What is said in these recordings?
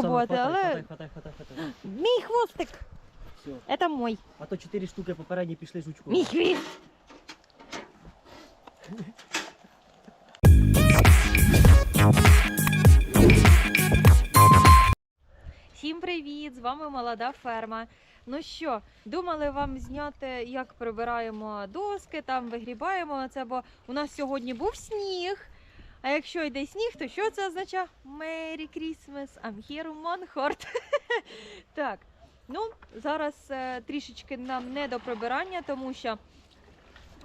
Хватай, але хватай, хватай, хватай, мій хвостик. Все. Це мой. А то чотири штуки попередні пішли жучком. Мій хвіст. Всім привіт! З вами молода ферма. Ну що, думали вам зняти, як прибираємо доски, там вигрібаємо це, бо у нас сьогодні був сніг. А якщо йде сніг, то що це означає? Merry Christmas, I'm here in Monhort. так, ну зараз е, трішечки нам не до прибирання, тому що,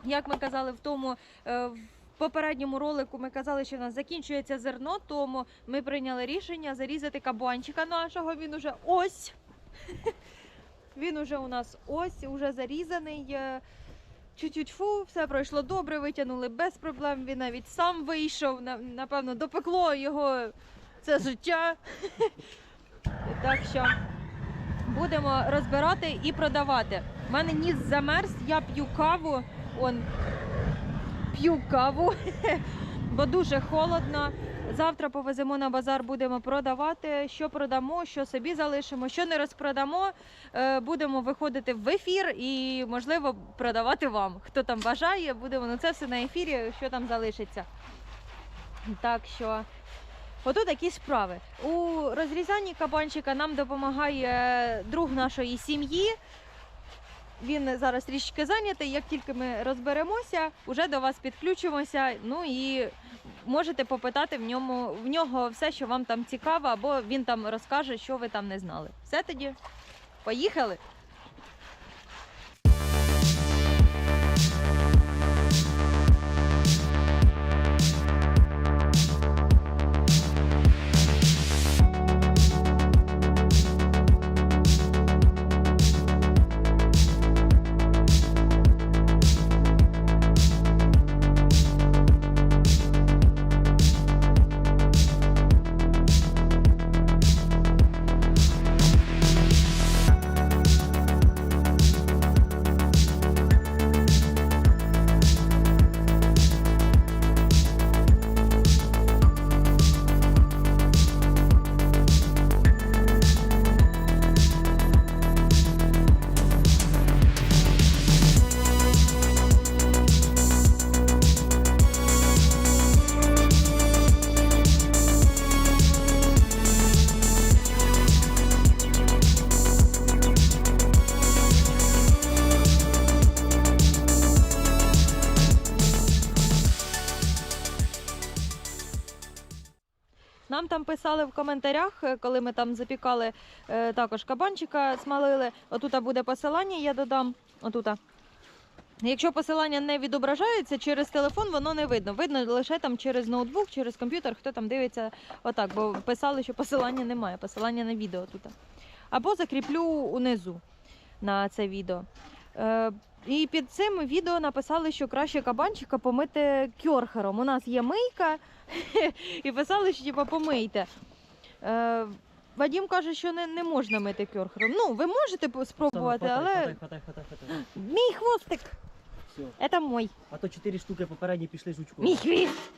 як ми казали в тому. е, в попередньому ролику ми казали, що у нас закінчується зерно, тому ми прийняли рішення зарізати кабанчика нашого. Він уже ось. Він уже у нас ось, уже зарізаний. Чуть-чуть фу, все пройшло добре, витягнули без проблем. Він навіть сам вийшов. Напевно, допекло його це життя. Так що будемо розбирати і продавати. У мене ніс замерз, я п'ю каву. Он п'ю каву, бо дуже холодно. Завтра повеземо на базар, будемо продавати. Що продамо, що собі залишимо, що не розпродамо. е, Будемо виходити в ефір і, можливо, продавати вам. Хто там бажає, будемо ну це все на ефірі, що там залишиться. Так що. Ото такі справи. У розрізанні кабанчика нам допомагає друг нашої сім'ї. Він зараз трішки зайнятий. Як тільки ми розберемося, вже до вас підключимося. Ну і можете попитати в ньому в нього все, що вам там цікаво, або він там розкаже, що ви там не знали. Все тоді, поїхали. Писали в коментарях, е, коли ми там запікали е, також кабанчика, смалили. Отут буде посилання, я додам. Отута. Якщо посилання не відображається через телефон, воно не видно. Видно лише там через ноутбук, через комп'ютер, хто там дивиться отак, бо писали, що посилання немає, посилання на відео тут. Або закріплю унизу на це відео. І під цим відео написали, що краще кабанчика помити кьорхером. У нас є мийка, і писали, що типу, помийте. Е, Вадім каже, що не, не можна мити кьорхером. Ну, ви можете спробувати, але хватай, хватай, хватай, хватай. мій хвостик Все. це мой. А то чотири штуки попередні пішли жучком. Мій хвіст.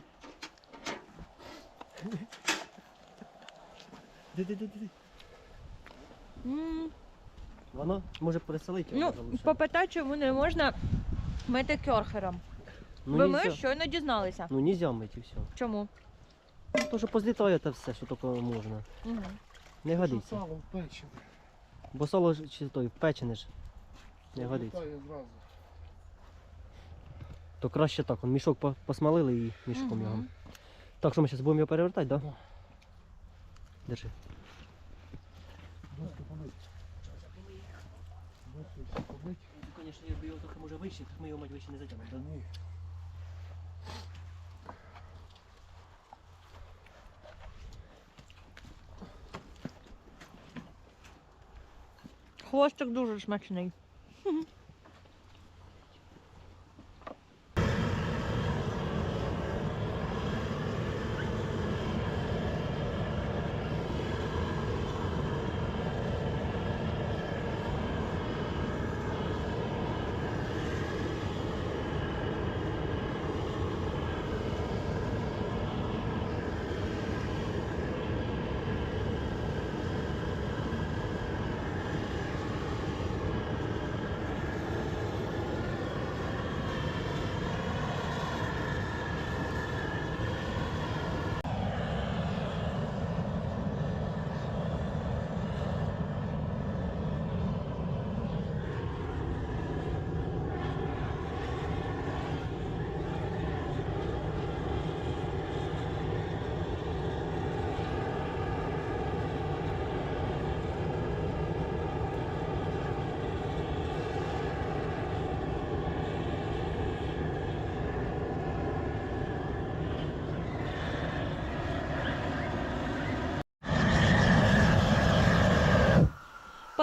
Ди-ди-ди-ди. Воно може переселити. Ну, попитай, чому не можна мити кьорхером. ну, Бо нельзя. ми щойно дізналися. Ну, нельзя мити і все. Чому? То, що позлітає те все, що тільки можна. Угу. Не годиться. Сало печене. Бо сало ж чи той впечене ж. Не годиться. Зразу. То краще так. Он мішок по- посмалили і мішком його. Так, що ми зараз будемо його перевертати, так? Да? Да. Держи. Доски помить. Доски помить. Звісно, якби його трохи може вище, тут ми його мать вище не затягнемо. да? ні. Хвостик дуже смачний.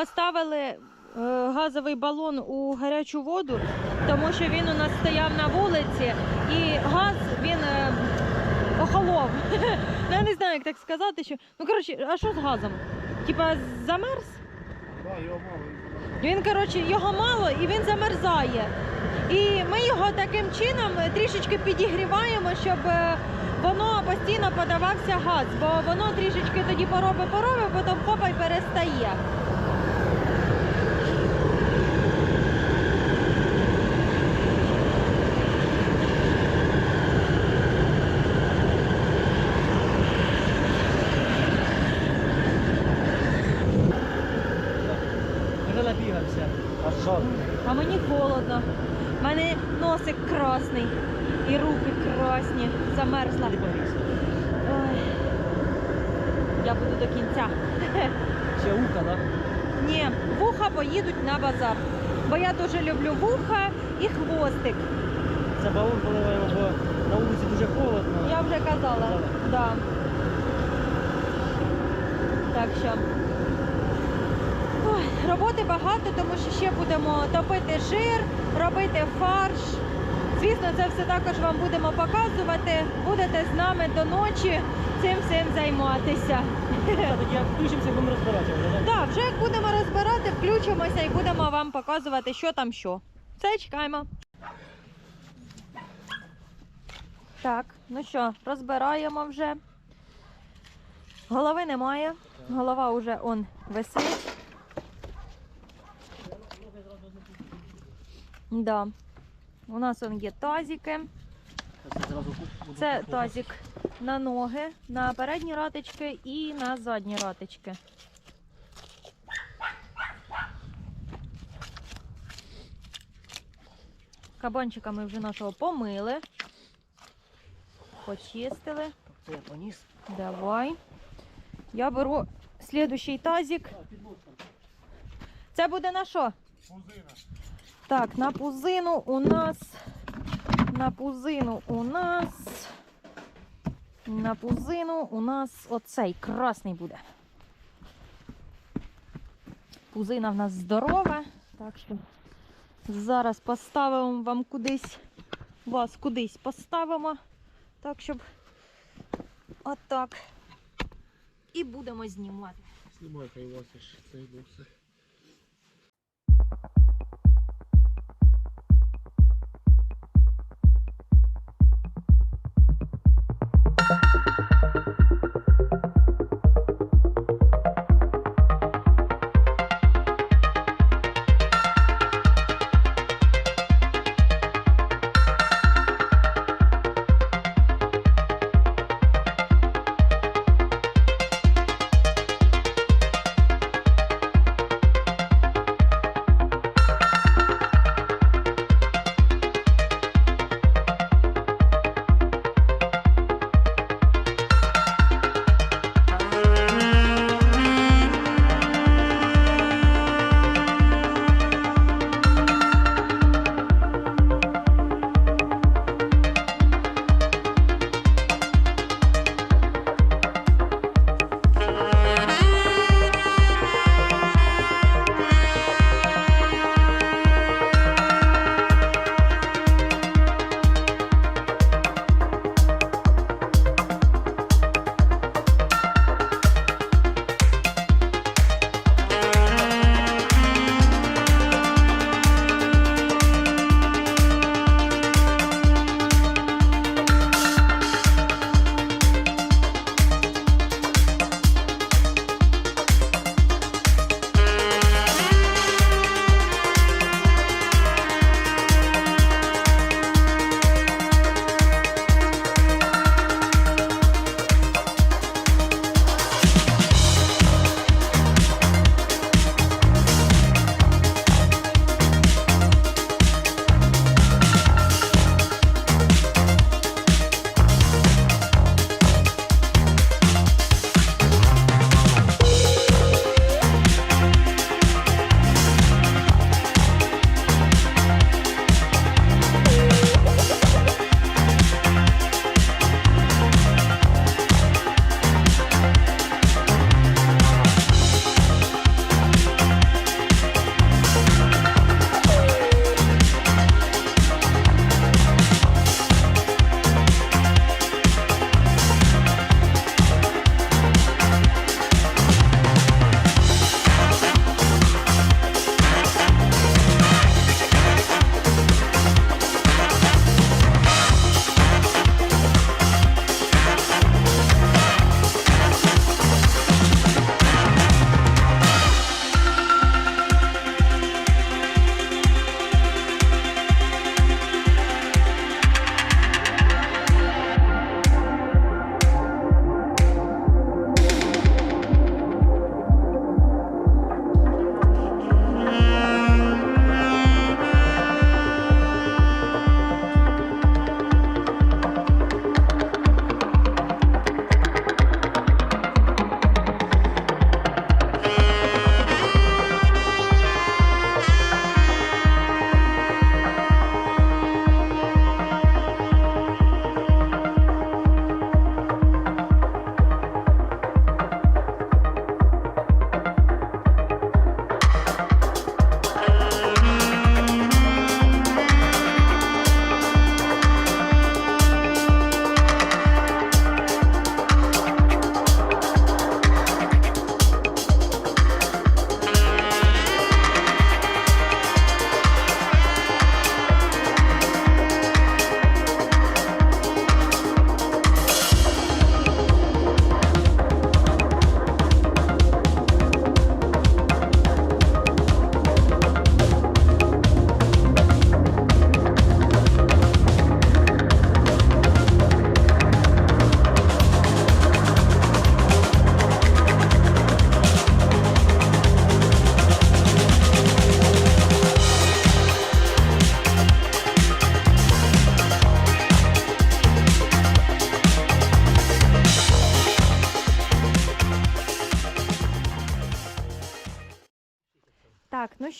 Поставили е, газовий балон у гарячу воду, тому що він у нас стояв на вулиці, і газ він е, охолов. Ну, я не знаю, як так сказати, що. Ну, коротше, а що з газом? Типа замерз? Да, його мало. Він, коротше, його мало і він замерзає. І ми його таким чином трішечки підігріваємо, щоб е, воно постійно подавався газ, бо воно трішечки тоді поробить поробить, потім хопа й перестає. Вже набігався. Аж жарко. А мені холодно. У мене носик красний і руки красні. Замерзла. Ой. Я буду до кінця. Ще ухо, да? Ні, вуха поїдуть на базар. Бо я дуже люблю вуха і хвостик. Це балон поливаємо, бо на вулиці дуже холодно. Я вже казала. Казала. Да. Так що. Ой, роботи багато, тому що ще будемо топити жир, робити фарш. Звісно, це все також вам будемо показувати. Будете з нами до ночі цим всім займатися. Так, як включимося, будемо розбиратися вже, да? Так, вже як будемо розбирати, включимося і будемо вам показувати, що там що. Все, чекаємо. Так, ну що, розбираємо вже. Голови немає. Голова вже он висить. Да. У нас он є тазики. Це тазик на ноги, на передні ратички і на задні ратички. Кабанчика ми вже нашого помили, почистили. Це я поніс. Давай. Я беру слідущий тазик. Це буде на що? Пузина. Так, на пузину у нас. На пузину у нас. На пузину у нас оцей красний буде. Пузина в нас здорова. Так що зараз поставимо вам кудись. Вас кудись поставимо. Так, щоб отак. І будемо знімати. Знімай, хай Вася цей носи.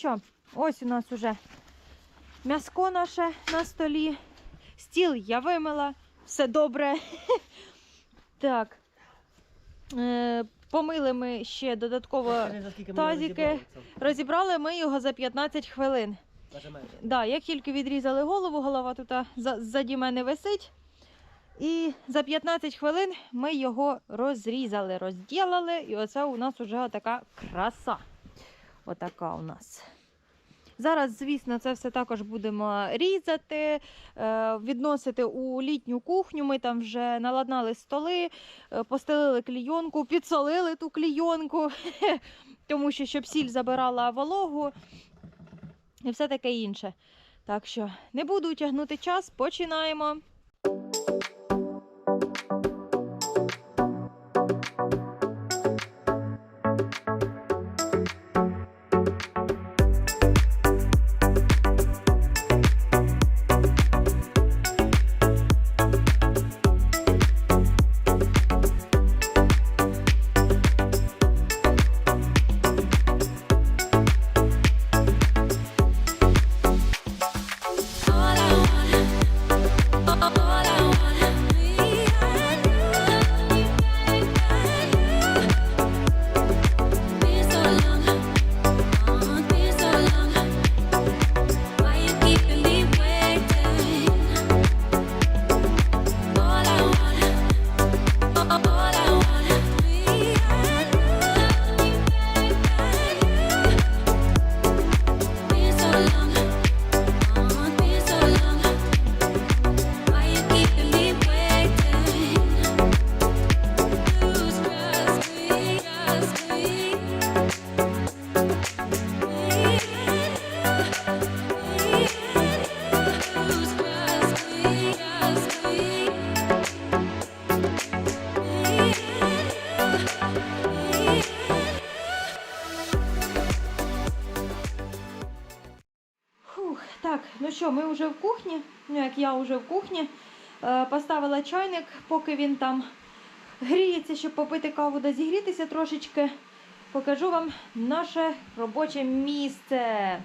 Що, ось у нас уже м'яско наше на столі. Стіл я вимила, все добре. Так. Е, помили ми ще додатково. Тазики. розібрали ми його за 15 хвилин. Да, як тільки відрізали голову, голова тут ззаді мене висить. І за 15 хвилин ми його розрізали, розділили, і оце у нас вже така краса. Отака у нас. Зараз, звісно, це все також будемо різати, е, відносити у літню кухню. Ми там вже наладнали столи, е, постелили клійонку, підсолили ту клійонку, тому що щоб сіль забирала вологу і все таке інше. Так що не буду тягнути час, починаємо. Вже в кухні. Ну, як я вже в кухні. Е, поставила чайник, поки він там гріється, щоб попити каву да зігрітися трошечки. Покажу вам наше робоче місце.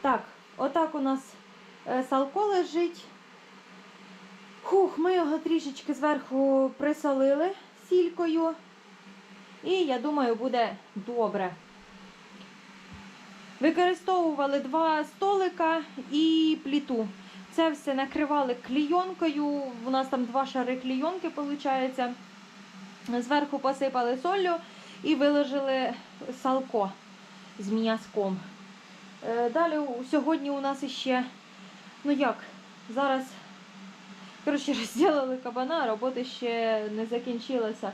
Так, отак у нас е, салко лежить. Хух, ми його трішечки зверху присолили сількою. І я думаю, буде добре. Використовували два столика і пліту. Це все накривали клійонкою. У нас там два шари клійонки, виходить. Зверху посипали солью і виложили салко з м'язком. Е, Далі сьогодні у нас іще, ну як, зараз, коротше, розділили кабана, а роботи ще не закінчилася.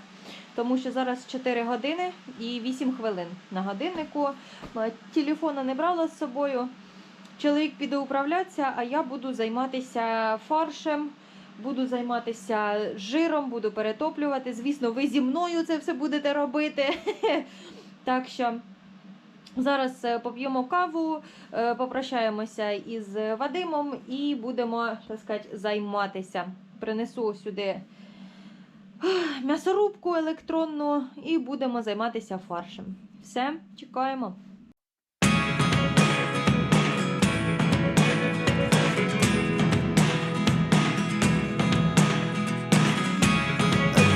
Тому що зараз 4 години і 8 хвилин на годиннику. Е, Телефона не брала з собою. Чоловік піде управлятися, а я буду займатися фаршем, буду займатися жиром, буду перетоплювати. Звісно, ви зі мною це все будете робити. Так що зараз е, поп'ємо каву, е, попрощаємося із Вадимом і будемо, так сказати, займатися. Принесу сюди м'ясорубку електронну і будемо займатися фаршем. Все, чекаємо.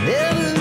Never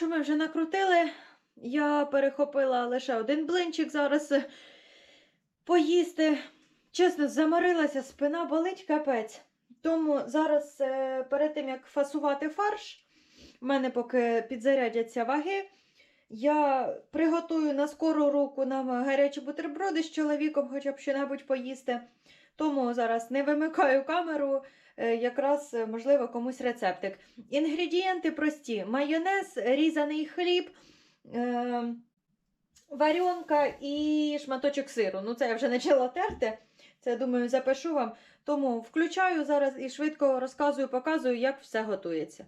Фаршу ми вже накрутили. Я перехопила лише один блинчик зараз е, поїсти. Чесно, заморилася, спина болить капець. Тому зараз, е, перед тим як фасувати фарш, в мене поки підзарядяться ваги. Я приготую на скору руку нам гарячі бутерброди з чоловіком, хоча б що-небудь поїсти. Тому зараз не вимикаю камеру, якраз е, можливо комусь рецептик. Інгредієнти прості: майонез, різаний хліб, е, варіонка і шматочок сиру. Ну, це я вже почала терти. Це, думаю, запишу вам. Тому включаю зараз і швидко розказую, показую, як все готується.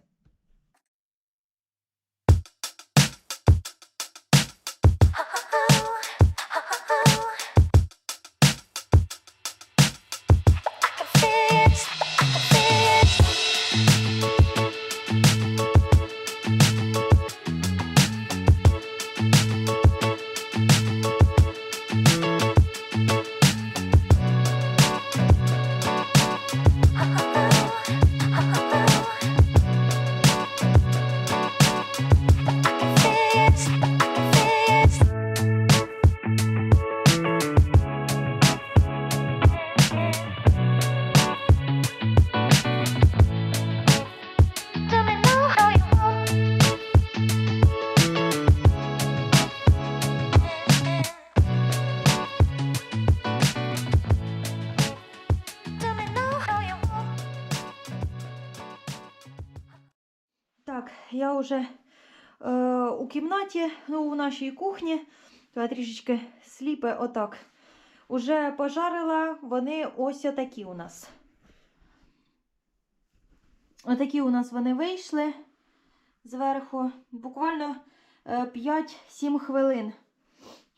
Так, я вже е, у кімнаті, ну, у нашій кухні. Я трішечки сліпе отак. Уже пожарила, вони ось такі у нас. Отакі у нас вони вийшли зверху. Буквально е, 5-7 хвилин.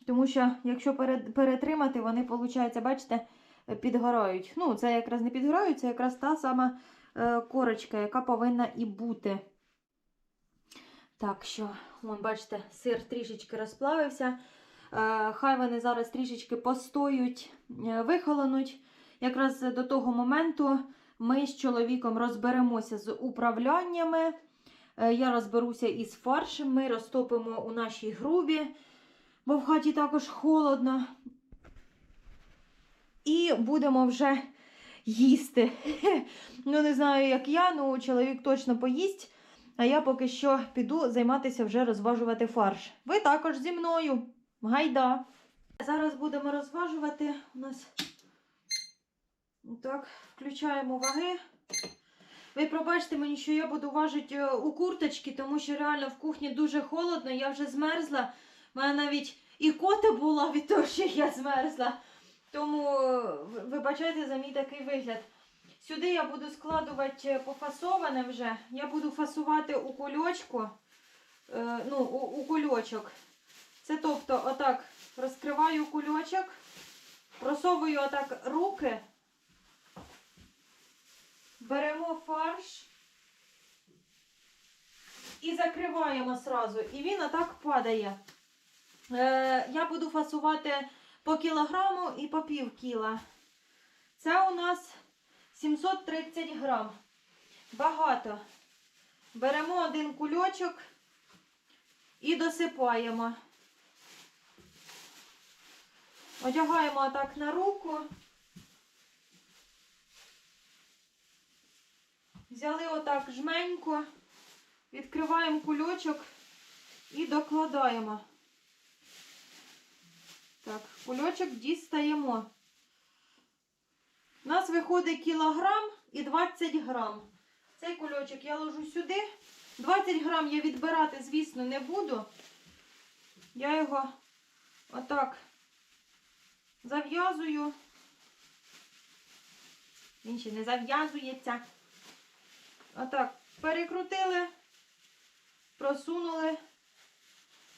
Тому що, якщо перетримати, вони, виходить, бачите, е, підгорають. Ну, це якраз не підгорають, це якраз та сама е, корочка, яка повинна і бути. Так що, вон, бачите, сир трішечки розплавився. Е, хай вони зараз трішечки постоють, е, вихолонуть. Якраз до того моменту ми з чоловіком розберемося з управляннями. Е, я розберуся із фаршем. Ми розтопимо у нашій грубі, бо в хаті також холодно. І будемо вже їсти. Ну, не знаю, як я, ну чоловік точно поїсть. А я поки що піду займатися вже розважувати фарш. Ви також зі мною. Гайда. Зараз будемо розважувати. У нас так, включаємо ваги. Ви пробачте мені, що я буду важити е, у курточки, тому що реально в кухні дуже холодно, я вже змерзла. У мене навіть і кота була від того, що я змерзла. Тому е, вибачайте за мій такий вигляд. Сюди я буду складувати е, пофасоване вже. Я буду фасувати у кульочку. Е, ну, у, у кульочок. Це тобто, отак розкриваю кульочок, просовую отак руки, беремо фарш і закриваємо сразу. І він отак падає. Е, я буду фасувати по кілограму і по пів кіла. Це у нас 730 грам. Багато. Беремо один кульочок і досипаємо. Одягаємо отак на руку. Взяли отак жменько, відкриваємо кульочок і докладаємо. Так, кульочок дістаємо. У нас виходить кілограм і 20 грам. Цей кульочок я ложу сюди. 20 грам я відбирати, звісно, не буду. Я його отак зав'язую. Він ще не зав'язується. Отак перекрутили, просунули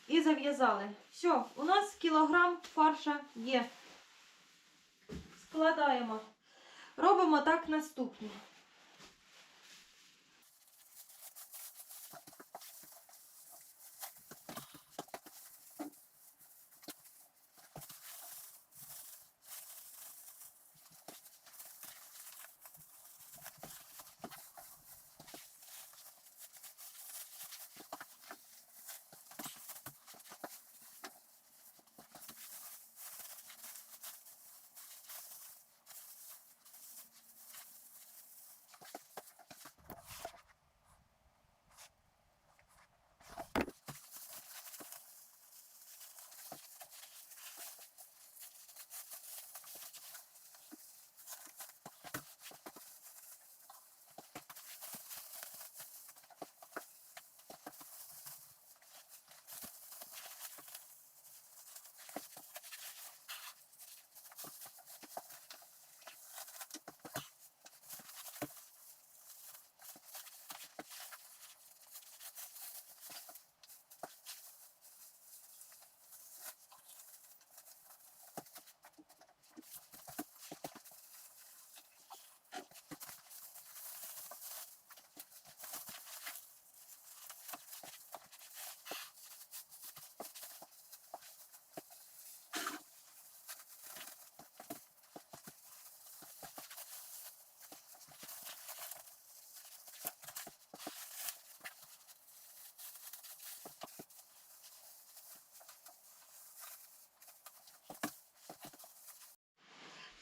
і зав'язали. Все, у нас кілограм фарша є. Складаємо. Робимо так наступне.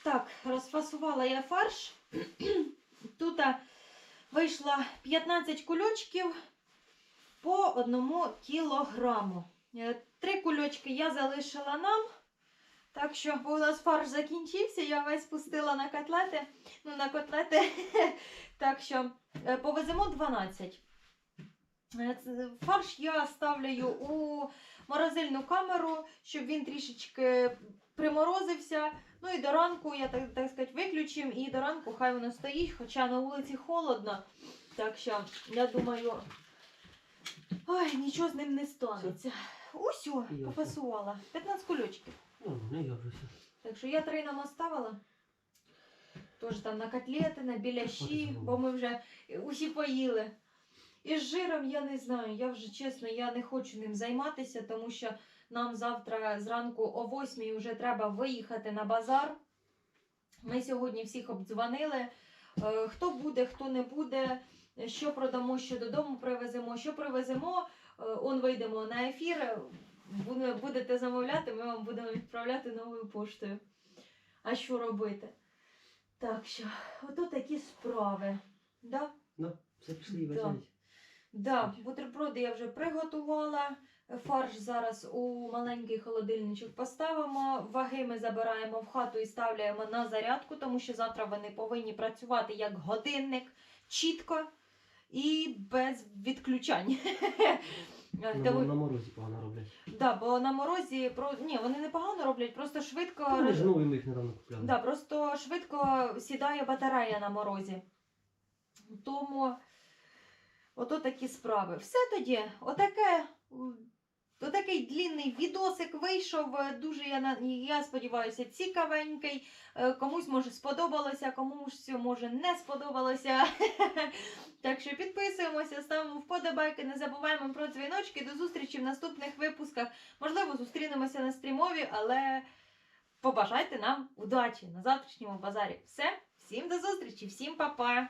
Так, розфасувала я фарш. Тут вийшло 15 кульочків по одному кілограму. Е, Три кульочки я залишила нам. Так що, бо у нас фарш закінчився, я весь пустила на котлети. Ну, на котлети. Так що е, повеземо 12. Е, Фарш я ставлю у морозильну камеру, щоб він трішечки приморозився. Ну і до ранку, я так, так сказати, виключимо, і до ранку хай воно стоїть, хоча на вулиці холодно. Так що, я думаю, ой, нічого з ним не станеться. Усьо, попасувала. 15 кульочків. Ну, не я. Так що я три нам оставила. Тож там на котлети, на біляші, бо ми вже усі поїли. І з жиром я не знаю. Я вже чесно, я не хочу ним займатися, тому що нам завтра зранку о 8 вже треба виїхати на базар. Ми сьогодні всіх обдзвонили. Е, Хто буде, хто не буде, що продамо, що додому привеземо, що привеземо. Е, Он вийдемо на ефір. Будете замовляти, ми вам будемо відправляти новою поштою. А що робити? Так що, ото такі справи. Да? Ну, все пішли Да. Да, бутерброди я вже приготувала. Фарш зараз у маленький холодильничок поставимо. Ваги ми забираємо в хату і ставляємо на зарядку, тому що завтра вони повинні працювати як годинник, чітко і без відключань. На, Тому, на морозі погано роблять. да, бо на морозі про ні, вони не погано роблять, просто швидко Та Вони ж нові ми їх недавно купляли. Да, просто швидко сідає батарея на морозі. Тому ото такі справи. Все тоді, отаке, м, отакий длінний відосик вийшов. е, Дуже я, я сподіваюся, цікавенький. Е, Комусь може сподобалося, комусь може не сподобалося. Так що підписуємося, ставимо вподобайки, не забуваємо про дзвіночки. До зустрічі в наступних випусках. Можливо, зустрінемося на стрімові, але побажайте нам удачі на завтрашньому базарі. Все, всім до зустрічі, всім па-па!